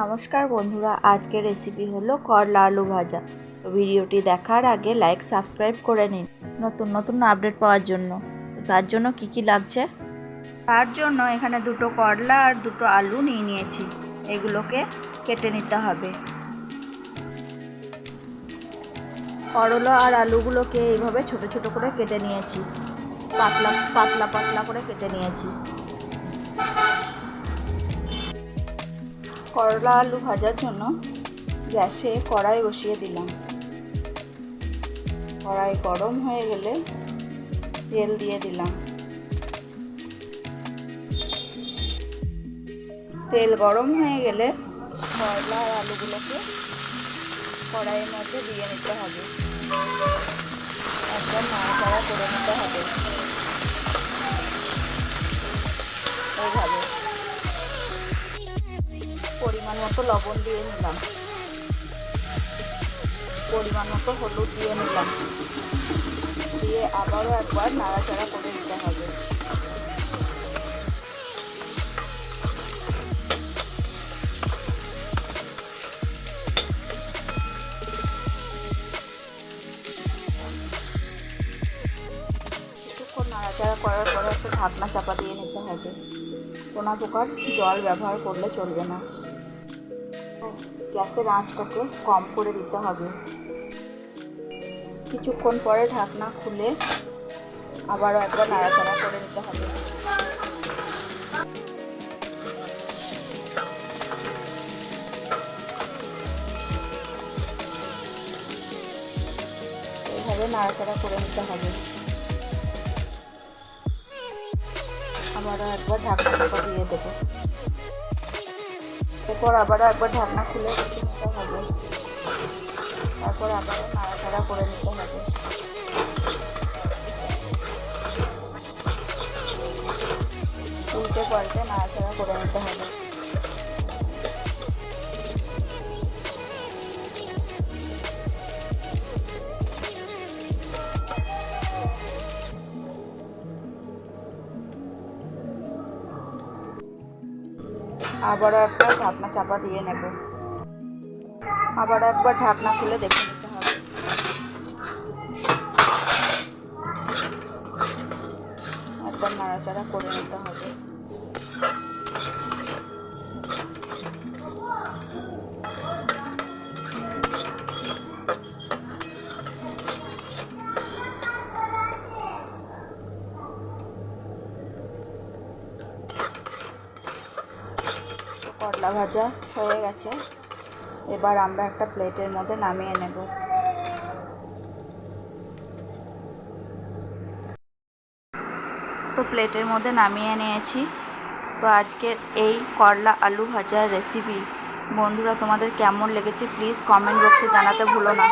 নমস্কার বন্ধুরা, আজকের রেসিপি হলো করলা আলু ভাজা। তো ভিডিওটি দেখার আগে লাইক সাবস্ক্রাইব করে নিন নতুন নতুন আপডেট পাওয়ার জন্য। তো তার জন্য কি কি লাগছে? তার জন্য এখানে দুটো করলা আর দুটো আলু নিয়ে নিয়েছি। এগুলোকে কেটে নিতে হবে। করলা আর আলুগুলোকে এইভাবে ছোট ছোট করে কেটে নিয়েছি। পাতলা পাতলা পাতলা করে কেটে নিয়েছি। করলা আলু ভাজার জন্য গ্যাসে কড়াই বসিয়ে দিলাম। কড়াই গরম হয়ে গেলে তেল দিয়ে দিলাম। তেল গরম হয়ে গেলে করলা আলুগুলোকে কড়াইয়ের মধ্যে দিয়ে নিতে হবে। একদম নাড়াচাড়া করে নিতে হবে। মতো লবণ দিয়ে নিলাম। পরিমাণ মতো হলুদ দিয়ে নিলাম। দিয়ে আবারও একবার নাড়াচাড়া করে নিতে হবে। নাড়াচাড়া করার পরে একটা ঢাকনা চাপা দিয়ে নিতে হবে। কোনো প্রকার জল ব্যবহার করলে চলবে না। গ্যাসের আঁচটাকে কম করে দিতে হবে। কিছুক্ষণ পরে ঢাকনা খুলে আবারও একবার নাড়াচাড়া করে নিতে হবে। এইভাবে নাড়াচাড়া করে নিতে হবে। আবারও একবার ঢাকনা দিয়ে দেবো। এরপর আবারও একবার ঢাকনা খুলে রেখে নিতে হবে। তারপর আবারও নাড়াচাড়া করে নিতে হবে। উল্টে পাল্টে নাড়াচাড়া করে নিতে হবে। আবারও একবার ঢাকনা চাপা দিয়ে নেব। আবারও একবার ঢাকনা খুলে দেখে নিতে হবে। একবার নাড়াচাড়া করে নিতে হবে। করলা ভাজা হয়ে গেছে। এবার আমরা একটা প্লেটের মধ্যে নামিয়ে নেব। তো প্লেটের মধ্যে নামিয়ে নিয়েছি। তো আজকের এই করলা আলু ভাজার রেসিপি বন্ধুরা, তোমাদের কেমন লেগেছে? প্লিজ কমেন্ট বক্সে জানাতে ভুলো না।